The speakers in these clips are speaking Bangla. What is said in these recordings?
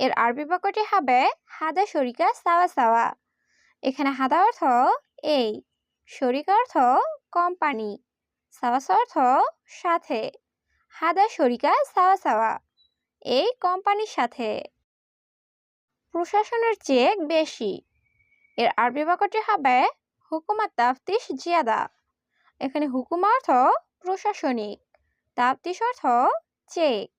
এর আরবি বাক্যটি হবে, হাদা শরিকা সাওয়া সাওয়া। এখানে হাদা অর্থ, এই। শরিকা অর্থ, কোম্পানি। সাওয়া অর্থ, সাথে। হাদা শরিকা সাওয়া সাওয়া। এই কোম্পানির সাথে। প্রশাসনের চেয়ে বেশি। এর আরবি বাক্যটি হবে, হুকুমা তাফতিস জিয়াদা। এখানে হুকুমা অর্থ, প্রশাসনিক। তাফতিস অর্থ, চেক।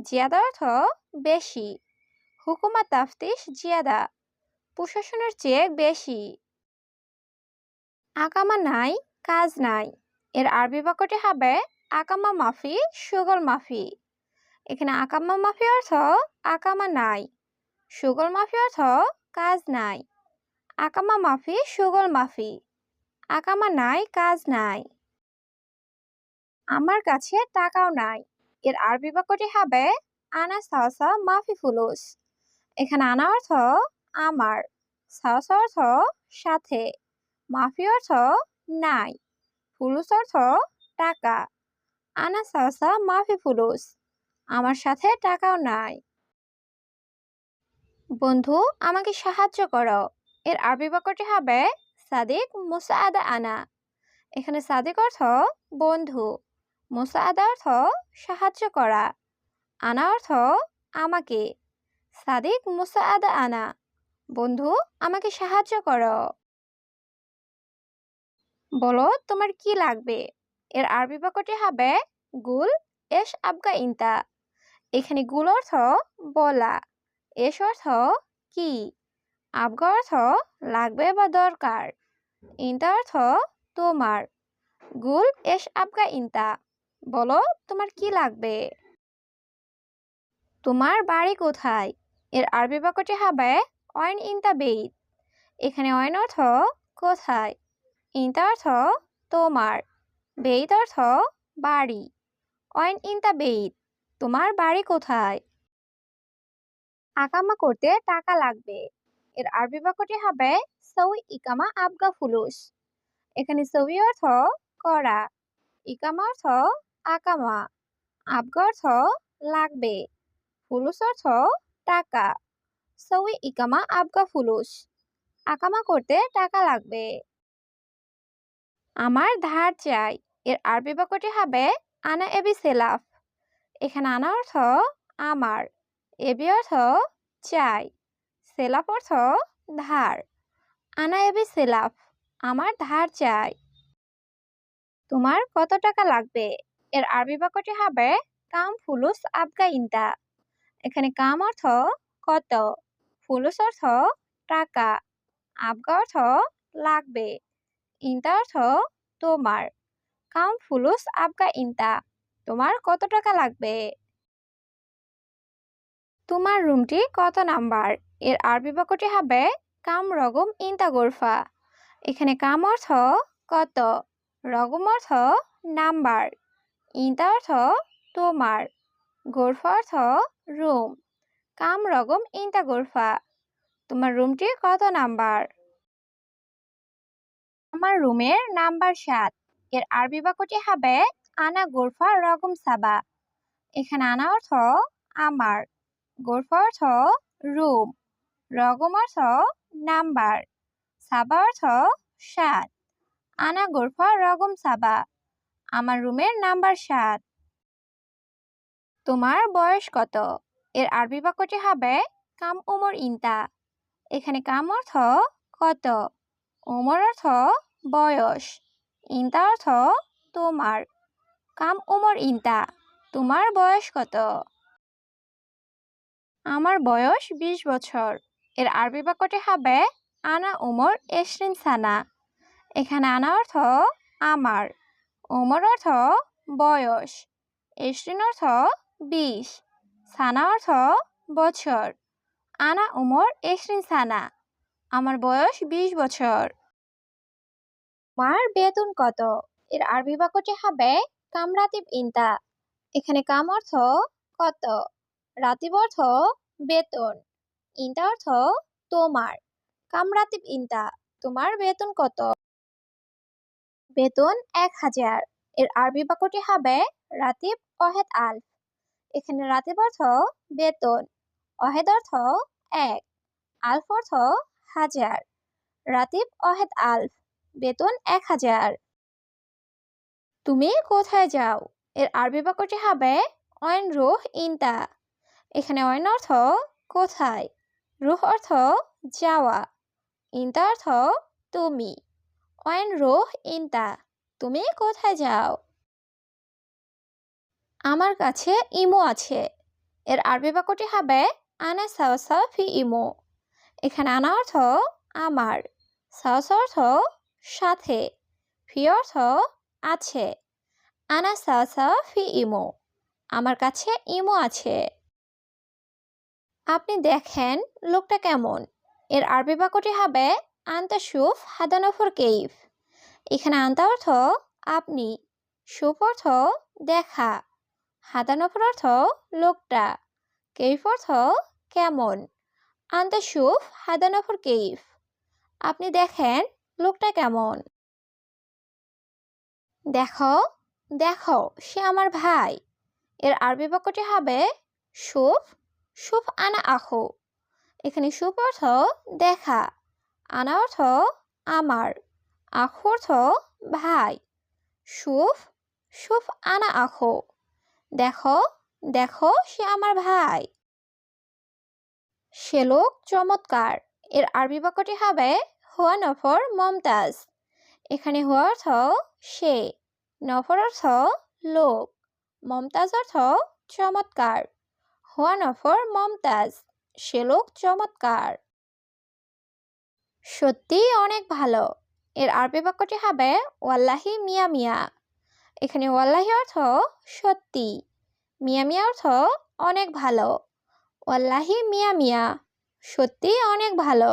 জিয়াদা অর্থ, বেশি। হুকুমা তাফতিস জিয়াদা, প্রশাসনের চেয়ে বেশি। আকামা নাই, কাজ নাই। এর আরবি বাক্যটি হবে আকামা মাফি, সুগল মাফি। এখানে আকামা মাফি অর্থ আকামা নাই, সুগল মাফি অর্থ কাজ নাই। আকামা মাফি, সুগল মাফি। আকামা নাই, কাজ নাই। আমার কাছে টাকাও নাই। এর আরবি বাক্যটি হবে আনা সাহসা মাফি ফুলুস। এখানে আনা অর্থ আমার সাহসা অর্থ সাথে মাফি অর্থ নাই, ফুলুস অর্থ টাকা, আনা সাহসা মাফি, ফুলুস, আমার সাথে টাকাও নাই। বন্ধু, আমাকে সাহায্য করো। এর আরবি বাক্যটি হবে সাদিক মুসাআদা আনা। এখানে সাদিক অর্থ বন্ধু, মুসাআদা অর্থ সাহায্য করা, আনা অর্থ আমাকে। সাদিক মুসাআদা আনা। বন্ধু, আমাকে সাহায্য করো। বলো, তোমার কি লাগবে? এর আরবি বাক্যটি হবে, গুল এস আবগা ইন্তা। এখানে গুল অর্থ, বলা। এস অর্থ, কি? আবগা অর্থ, লাগবে বা দরকার। ইন্তা অর্থ, তোমার। গুল এস আবগা ইন্তা। বলো, তোমার কি লাগবে? তোমার বাড়ি কোথায়? এর আরবি বাক্যটি হবে অয়ন ইন্তা বেইত। এখানে অয়ন অর্থ কোথায়? ইন্তা অর্থ তোমার, বেইত অর্থ বাড়ি। অয়ন ইন্তা বেইত, তোমার বাড়ি কোথায়? আকামা করতে টাকা লাগবে। এর আরবি বাক্যটি হবে সৌ ইকামা আবগা ফুলুস। এখানে সৌই অর্থ করা, ইকামা অর্থ আকামা, আবগা অর্থ লাগবে। ফুলুস অর্থ টাকা। সৌই ইকামা আবগা ফুলুস। আকামা করতে টাকা লাগবে। আমার ধার চাই। এর আরবি বাক্যটি হবে, আনা এবি সেলাফ। এখানে আনা অর্থ, আমার। এবি অর্থ, চাই। সেলাফ অর্থ, ধার। আনা এবি সেলাফ। আমার ধার চাই। তোমার কত টাকা লাগবে? এর আরবি বাক্যটি হবে, কাম ফুলুস আবগা ইন্তা। এখানে কাম অর্থ কত? ফুলুস অর্থ টাকা। আবগা অর্থ লাগবে। ইন্তা অর্থ তোমার। কাম ফুলুস, আবগা, ইন্তা। তোমার কত টাকা লাগবে? তোমার রুমটি কত নাম্বার? এর আরবি বাক্যটি হবে কাম রগম ইন্তা গোরফা। এখানে কাম অর্থ কত? রগম অর্থ নাম্বার। ইন্তা অর্থ তোমার। গোরফা অর্থ রুম কাম রগম ইন্তা গোরফা। তোমার রুমটি কত নাম্বার? আমার রুমের নাম্বার সাত। এর আরবি বাক্যটি হবে, আনা গোরফা রকম সাবা। এখানে আনা অর্থ, আমার। গোরফা অর্থ রুম রকম অর্থ, নাম্বার। সাবা অর্থ, সাত। আনা গোরফা রকম সাবা। আমার রুমের নাম্বার সাত। তোমার বয়স কত? এর আরবি বাক্যটি হবে কাম উমর ইন্তা। এখানে কাম অর্থ কত? উমর অর্থ বয়স। ইন্তা অর্থ তোমার। কাম উমর ইন্তা, তোমার বয়স কত? আমার বয়স বিশ বছর। এর আরবি বাক্যটি হবে আনা উমর এশরিন সানা। এখানে আনা অর্থ আমার। উমর অর্থ বয়স। এশরিন অর্থ বিশ। সানা অর্থ বছর। আনা উমর এশরিন সানা আমার বয়স বিশ বছর। মার বেতন কত? এর আরবি বাক্যটি হবে কাম রাতিব ইনতা। এখানে কাম অর্থ কত? রাতিব অর্থ বেতন। ইনতা অর্থ তোমার। কাম রাতিব ইনতা, তোমার বেতন কত? বেতন এক হাজার। এর আরবি বাক্যটি হবে রাতিব অহেদ আলফ এখানে রাতিব অর্থ বেতন। অহেদ অর্থ, এক। আলফ অর্থ, হাজার। রাতিব অহেদ আলফ, বেতন এক হাজার। তুমি কোথায় যাও? এর আরবি বাক্যটি হবে অয়ন রুহ ইনতা। এখানে অয়ন অর্থ, কোথায়? রুহ অর্থ, যাওয়া। ইনতা অর্থ, তুমি। অয়ন রুহ ইনতা। তুমি কোথায় যাও? আমার কাছে ইমো আছে। এর আরবি বাক্যটি হবে, আনা সাওসা ফি ইমো। এখানে আনা অর্থ, আমার। সাওসা অর্থ, সাথে। ফি অর্থ, আছে। আনা সাওসা ফি ইমো। আমার কাছে ইমো আছে। আপনি দেখেন লোকটা কেমন। এর আরবি বাক্যটি হবে, আন্তা সুফ হাদানফর কেইফ। এখানে আন্তা অর্থ, আপনি। সুফ অর্থ, দেখা। হাদানফর অর্থ লোকটা কেইফ অর্থ কেমন? আন্তা সুফ হাদানফর কেইফ আপনি দেখেন লোকটা কেমন। দেখো দেখো, সে আমার ভাই। এর আরবি বাক্যটি হবে সুফ সুফ আনা আখো। এখানে সুফ অর্থ দেখা, আনা অর্থ আমার, আখো অর্থ ভাই। সুফ সুফ আনা আখো। দেখো দেখো, সে আমার ভাই। সে লোক চমৎকার। এর আরবি বাক্যটি হবে হুয়া নফর মমতাজ। এখানে হুয়া অর্থ সে, নফর অর্থ লোক। মমতাজ অর্থ চমৎকার। হুয়া নফর মমতাজ। সে লোক চমৎকার। সত্যি অনেক ভালো। এর আরবি বাক্যটি হবে ওয়াল্লাহি মিয়া মিয়া। এখানে ওয়াল্লাহি অর্থ সত্যি, মিয়া মিয়া অর্থ অনেক ভালো। ওয়াল্লাহি মিয়া মিয়া, সত্যি অনেক ভালো।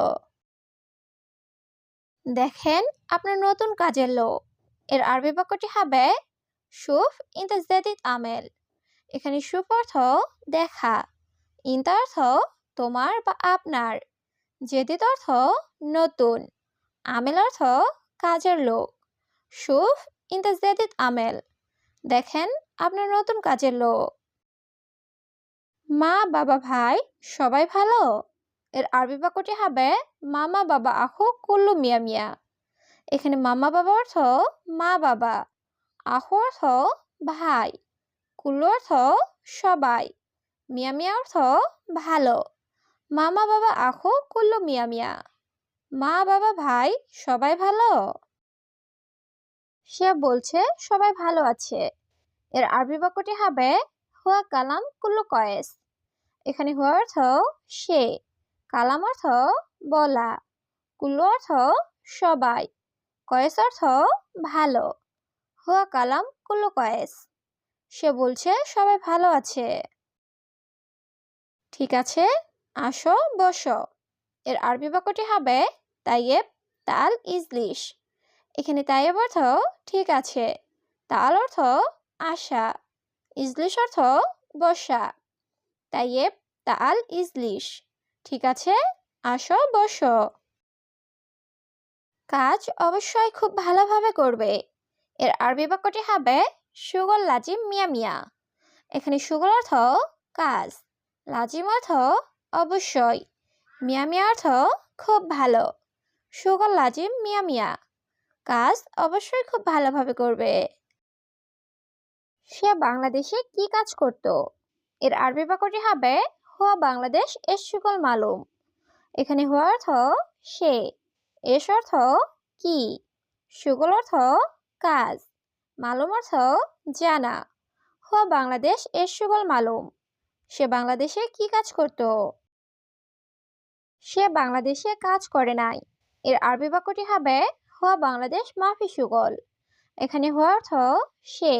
দেখেন আপনার নতুন কাজের লোক। এর আরবি বাক্যটি হবে সুফ ইন্তাজদিদ আমেল। এখানে সুফ অর্থ দেখা ইন্তা অর্থ তোমার বা আপনার। জেদিদ অর্থ নতুন, আমেল অর্থ কাজের লোক। সুফ ইন্তাজদিদ আমেল। দেখেন, আপনার নতুন কাজের লোক। মা, বাবা, ভাই, সবাই ভালো? এর আরবি বাক্যটি হবে, মামা, বাবা, আহু, কুল্লু, মিয়া মিয়া। এখানে মামা, বাবা অর্থ মা, বাবা। আহু অর্থ ভাই। কুল্লু অর্থ সবাই। মিয়া মিয়া অর্থ ভালো। মামা, বাবা, আহু, কুল্লু, মিয়া মিয়া। মা, বাবা, ভাই, সবাই ভালো? সে বলছে, সবাই ভালো আছে। এর আরবি বাক্যটি হবে, হুয়া কালাম কুল্লু কয়েস। এখানে হুয়া অর্থ, সে। কালাম অর্থ, বলা। কুল্লু অর্থ, সবাই। কয়েস অর্থ, ভালো। হুয়া কালাম কুল্লু কয়েস। সে বলছে, সবাই ভালো আছে। ঠিক আছে, আসো, বসো। এর আরবি বাক্যটি হবে, তাইয়েব তাল ইজলিশ। এখানে তাইয়েব অর্থ ঠিক আছে। তাল অর্থ আশা। ইজলিশ অর্থ বসা তাইয়েব তাল ইজলিশ। ঠিক আছে? আসো, বসো। কাজ অবশ্যই খুব ভালোভাবে করবে। এর আরবি বাক্যটি হবে সুগল লাজিম মিয়া মিয়া। এখানে সুগল অর্থ কাজ। লাজিম অর্থ অবশ্যই। মিয়া মিয়া অর্থ খুব ভালো। সুগল লাজিম মিয়া মিয়া। কাজ অবশ্যই খুব ভালোভাবে করবে। সে বাংলাদেশে কি কাজ করত? এর আরবি বাক্যটি হবে, হুয়া বাংলাদেশ এস সুগল মালুম। এখানে হুয়া অর্থ সে, এস অর্থ কি সুগল অর্থ কাজ, মালুম অর্থ জানা। হুয়া বাংলাদেশ এস সুগল মালুম। সে বাংলাদেশে কি কাজ করত? সে বাংলাদেশে কাজ করে নাই। এর আরবি বাক্যটি হবে হুয়া বাংলাদেশ মাফি সুগল। এখানে হওয়া অর্থ সে।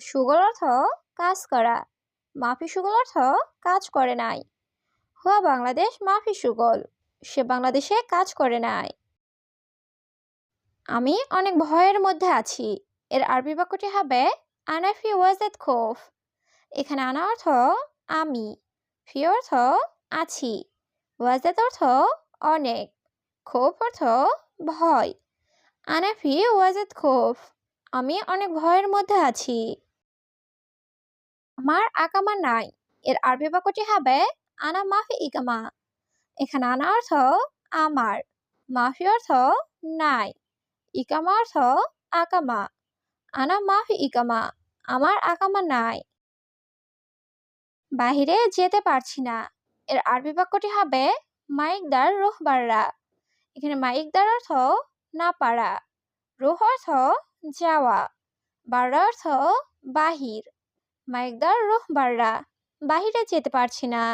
সুগল অর্থ কাজ করা। মাফি সুগল অর্থ কাজ করে নাই। হুয়া বাংলাদেশ মাফি সুগল। সে বাংলাদেশে কাজ করে নাই। আমি অনেক ভয়ের মধ্যে আছি। এর আরবি বাক্যটি হবে আনা ফি ওয়াজেদ খোফ। এখানে আনা অর্থ আমি। ফি অর্থ আছি। ওয়াজেদ অর্থ অনেক। খোফ অর্থ ভয়। আনা ফি ওয়াজেদ খোফ, আমি অনেক ভয়ের মধ্যে আছি। আমার আকামা নাই, এর আরবি বাক্যটি হবে, আনা মাফি ইকামা এখানে আনা অর্থ আমার মাফি অর্থ নাই ইকামা অর্থ আকামা আনা মাফি ইকামা আমার আকামা নাই বাহিরে যেতে পারছি না এর আরবি বাক্যটি হবে, মাইকদার রোহবাররা এখানে মাইকদার অর্থ না পারা রোহ অর্থ যাওয়া বার অর্থ বাহির মাইকদার বাড়া বাহিরে যেতে পারছি না।